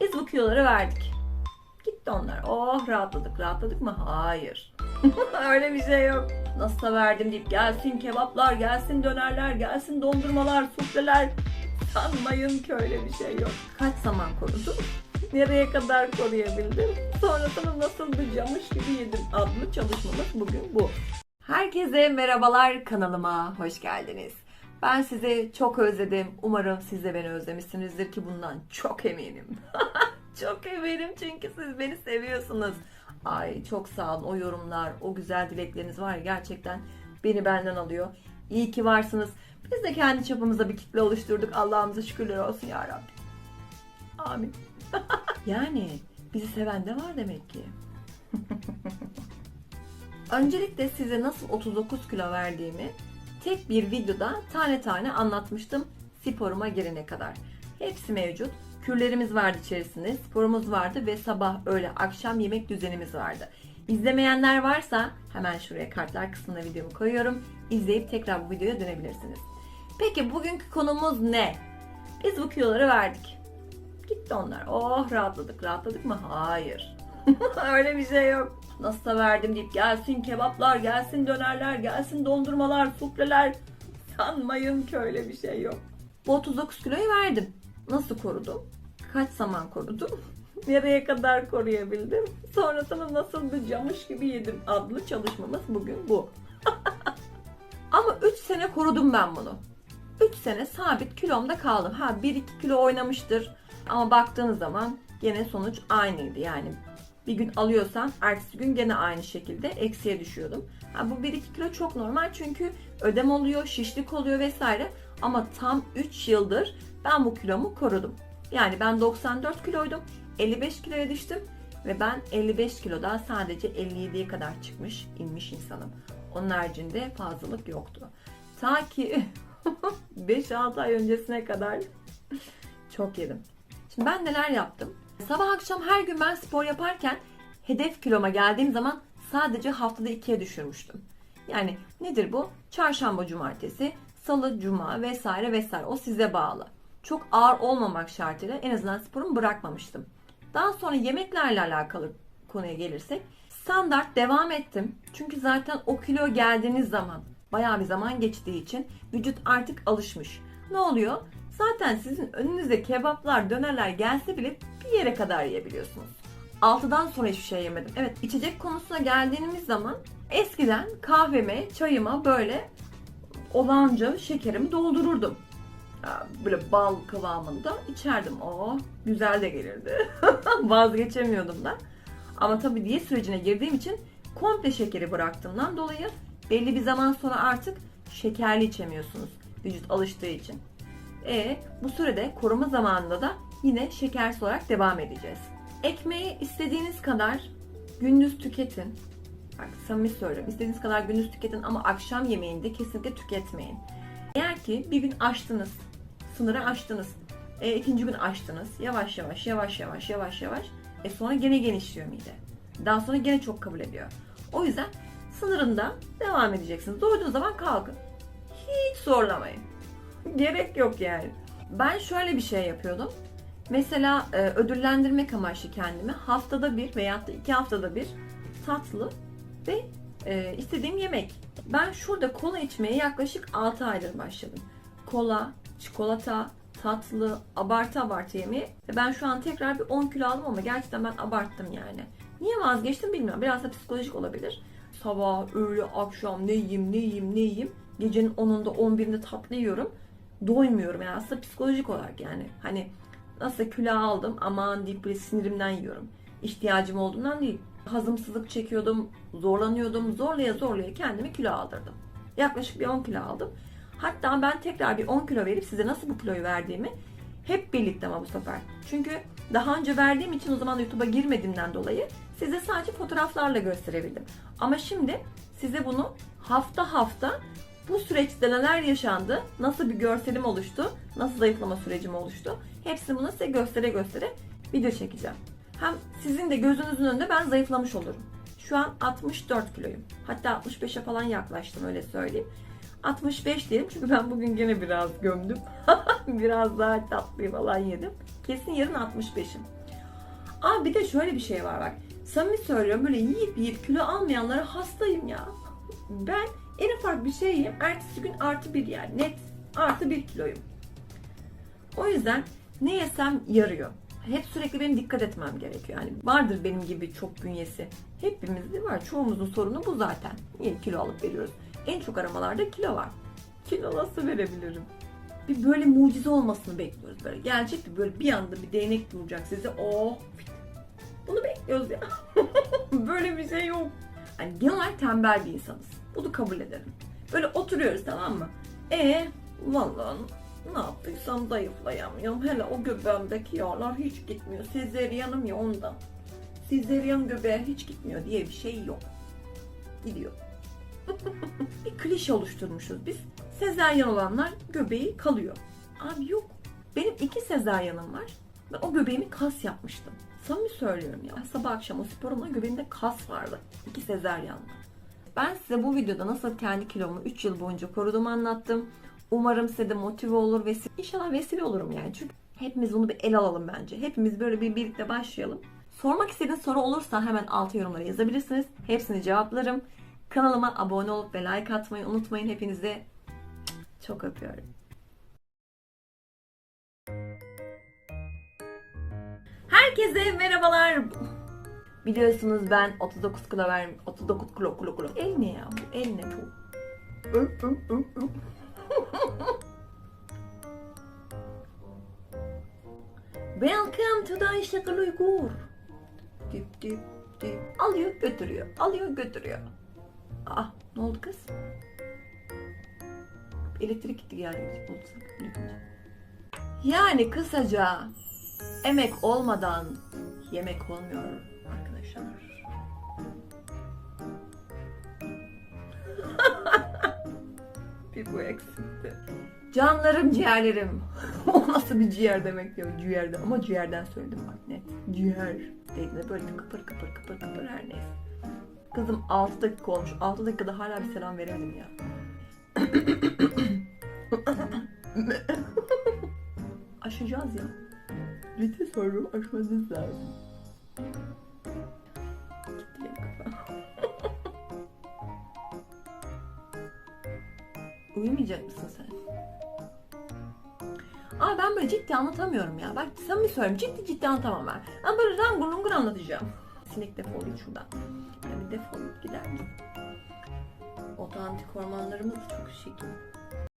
Biz bu kiloları verdik. Gitti onlar. Oh rahatladık. Rahatladık mı? Hayır. Öyle bir şey yok. Nasıl verdim deyip gelsin kebaplar, gelsin dönerler, gelsin dondurmalar, sufleler. Sanmayın ki öyle bir şey yok. Kaç zaman korudum? Nereye kadar koruyabildim? Sonrasında nasıl bir camış gibi yedim adlı çalışmamız bugün bu. Herkese merhabalar kanalıma hoş geldiniz. Ben sizi çok özledim. Umarım siz de beni özlemişsinizdir ki bundan çok eminim. çok eminim çünkü siz beni seviyorsunuz. Ay çok sağ olun o yorumlar, o güzel dilekleriniz var ya gerçekten beni benden alıyor. İyi ki varsınız. Biz de kendi çapımızda bir kitle oluşturduk. Allah'ımıza şükürler olsun ya Rabbi. Amin. yani bizi seven de var demek ki. Öncelikle size nasıl 39 kilo verdiğimi tek bir videoda tane tane anlatmıştım sporuma girene kadar. Hepsi mevcut. Kürlerimiz vardı içerisinde, sporumuz vardı ve sabah, öğle, akşam yemek düzenimiz vardı. İzlemeyenler varsa hemen şuraya kartlar kısmına videomu koyuyorum. İzleyip tekrar bu videoya dönebilirsiniz. Peki bugünkü konumuz ne? Biz bu kiloları verdik. Gitti onlar. Oh rahatladık. Rahatladık mı? Hayır. Öyle bir şey yok. Nasıl verdim deyip gelsin kebaplar, gelsin dönerler, gelsin dondurmalar, sufleler. Sanmayın ki öyle bir şey yok. Bu 39 kiloyu verdim. Nasıl korudum? Kaç zaman korudum? Nereye kadar koruyabildim? Sonrasında nasıl bir camış gibi yedim adlı çalışmamız bugün bu. Ama 3 sene korudum ben bunu. 3 sene sabit kilomda kaldım. Ha 1-2 kilo oynamıştır. Ama baktığınız zaman gene sonuç aynıydı. Yani bir gün alıyorsam ertesi gün gene aynı şekilde eksiye düşüyordum. Ha, bu 1-2 kilo çok normal çünkü ödem oluyor, şişlik oluyor vesaire. Ama tam 3 yıldır ben bu kilomu korudum. Yani ben 94 kiloydum, 55 kiloya düştüm ve ben 55 kiloda sadece 57'ye kadar çıkmış, inmiş insanım. Onun haricinde fazlalık yoktu. Ta ki 5-6 ay öncesine kadar çok yedim. Şimdi ben neler yaptım? Sabah akşam her gün ben spor yaparken hedef kiloma geldiğim zaman sadece haftada ikiye düşürmüştüm. Yani nedir bu? Çarşamba, cumartesi, salı, cuma vesaire vesaire. O size bağlı. Çok ağır olmamak şartıyla en azından sporumu bırakmamıştım. Daha sonra yemeklerle alakalı konuya gelirsek standart devam ettim. Çünkü zaten o kilo geldiğiniz zaman bayağı bir zaman geçtiği için vücut artık alışmış. Ne oluyor? Zaten sizin önünüze kebaplar, dönerler gelse bile yere kadar yiyebiliyorsunuz. 6'dan sonra hiçbir şey yemedim. Evet içecek konusuna geldiğimiz zaman eskiden kahveme, çayıma böyle olanca şekerimi doldururdum. Böyle bal kıvamında içerdim. O güzel de gelirdi. Vazgeçemiyordum da. Ama tabii diyet sürecine girdiğim için komple şekeri bıraktığımdan dolayı belli bir zaman sonra artık şekerli içemiyorsunuz. Vücut alıştığı için. E bu sürede koruma zamanında da yine şekersiz olarak devam edeceğiz. Ekmeği istediğiniz kadar gündüz tüketin. Bak samimi söylüyorum. İstediğiniz kadar gündüz tüketin ama akşam yemeğinde kesinlikle tüketmeyin. Eğer ki bir gün açtınız, sınırı aştınız, e, ikinci gün açtınız, yavaş yavaş yavaş yavaş yavaş yavaş e sonra gene genişliyor mide. Daha sonra gene çok kabul ediyor. O yüzden sınırında devam edeceksiniz. Doyduğunuz zaman kalkın. Hiç zorlamayın. Gerek yok yani. Ben şöyle bir şey yapıyordum. Mesela e, ödüllendirmek amaçlı kendimi haftada bir veya da iki haftada bir tatlı ve e, istediğim yemek. Ben şurada kola içmeye yaklaşık 6 aydır başladım. Kola, çikolata, tatlı, abartı abartı yemeye. Ve ben şu an tekrar bir 10 kilo aldım ama gerçekten ben abarttım yani. Niye vazgeçtim bilmiyorum. Biraz da psikolojik olabilir. Sabah, öğle, akşam ne yiyeyim, ne yiyeyim, ne yiyeyim. Gecenin 10'unda, 11'inde tatlı yiyorum. Doymuyorum yani aslında psikolojik olarak yani. Hani nasıl kilo aldım aman deyip böyle sinirimden yiyorum. İhtiyacım olduğundan değil. Hazımsızlık çekiyordum, zorlanıyordum. Zorlaya zorlaya kendimi kilo aldırdım. Yaklaşık bir 10 kilo aldım. Hatta ben tekrar bir 10 kilo verip size nasıl bu kiloyu verdiğimi hep birlikte ama bu sefer. Çünkü daha önce verdiğim için o zaman YouTube'a girmediğimden dolayı size sadece fotoğraflarla gösterebildim. Ama şimdi size bunu hafta hafta bu süreçte neler yaşandı, nasıl bir görselim oluştu, nasıl zayıflama sürecim oluştu. Hepsini bunu size göstere göstere video çekeceğim. Hem sizin de gözünüzün önünde ben zayıflamış olurum. Şu an 64 kiloyum. Hatta 65'e falan yaklaştım öyle söyleyeyim. 65 diyelim çünkü ben bugün gene biraz gömdüm. biraz daha tatlıyı falan yedim. Kesin yarın 65'im. Aa bir de şöyle bir şey var bak. Samimi söylüyorum böyle yiyip yiyip kilo almayanlara hastayım ya. Ben en ufak bir şey yiyeyim. Ertesi gün artı bir yani. Net artı bir kiloyum. O yüzden ne yesem yarıyor. Hep sürekli benim dikkat etmem gerekiyor. Yani vardır benim gibi çok bünyesi. Hepimizde var. Çoğumuzun sorunu bu zaten. Niye kilo alıp veriyoruz? En çok aramalarda kilo var. Kilo nasıl verebilirim? Bir böyle mucize olmasını bekliyoruz. Böyle gelecek bir böyle bir anda bir değnek vuracak size. Oh. Bunu bekliyoruz ya. böyle bir şey yok. Yani genel tembel bir insanız. Bunu kabul ederim. Böyle oturuyoruz tamam mı? E vallahi ne yaptıysam zayıflayamıyorum. Hele o göbeğimdeki yağlar hiç gitmiyor. Sezeryanım ya ondan. Sezeryan göbeğe hiç gitmiyor diye bir şey yok. Gidiyor. bir klişe oluşturmuşuz biz. Sezeryan olanlar göbeği kalıyor. Abi yok. Benim iki sezeryanım var. Ben o göbeğimi kas yapmıştım. Samimi söylüyorum ya. Sabah akşam o sporumla göbeğimde kas vardı. İki sezeryanla. Ben size bu videoda nasıl kendi kilomu 3 yıl boyunca koruduğumu anlattım. Umarım size de motive olur ve inşallah vesile olurum yani. Çünkü hepimiz bunu bir el alalım bence. Hepimiz böyle bir birlikte başlayalım. Sormak istediğiniz soru olursa hemen altı yorumlara yazabilirsiniz. Hepsini cevaplarım. Kanalıma abone olup ve like atmayı unutmayın. Hepinizi çok öpüyorum. Herkese merhabalar. Biliyorsunuz ben 39 kilo verdim. 39 kilo kilo kilo. El ne ya bu? El ne bu? Welcome to the Işıklı Uygur. Dip dip dip. Alıyor götürüyor. Alıyor götürüyor. Ah ne oldu kız? Elektrik gitti geldi. Bulsak. Yani kısaca emek olmadan yemek olmuyor arkadaşlar. bir bu eksikti. Canlarım ciğerlerim. o nasıl bir ciğer demek diyor ciğerde ama ciğerden söyledim bak net. Ciğer dediğinde böyle kıpır kıpır kıpır kıpır her neyse. Kızım 6 dakika olmuş. 6 dakikada hala bir selam veremedim ya. Aşacağız ya. Vites mı? Aşmanız lazım. Uyumayacak mısın sen? Aa ben böyle ciddi anlatamıyorum ya. Bak samimi söylüyorum ciddi ciddi anlatamam ben. Ben böyle rangur lungur anlatacağım. Sinek defol git şuradan. Ya bir defol git gider misin? Otantik hormonlarımız da çok şekil.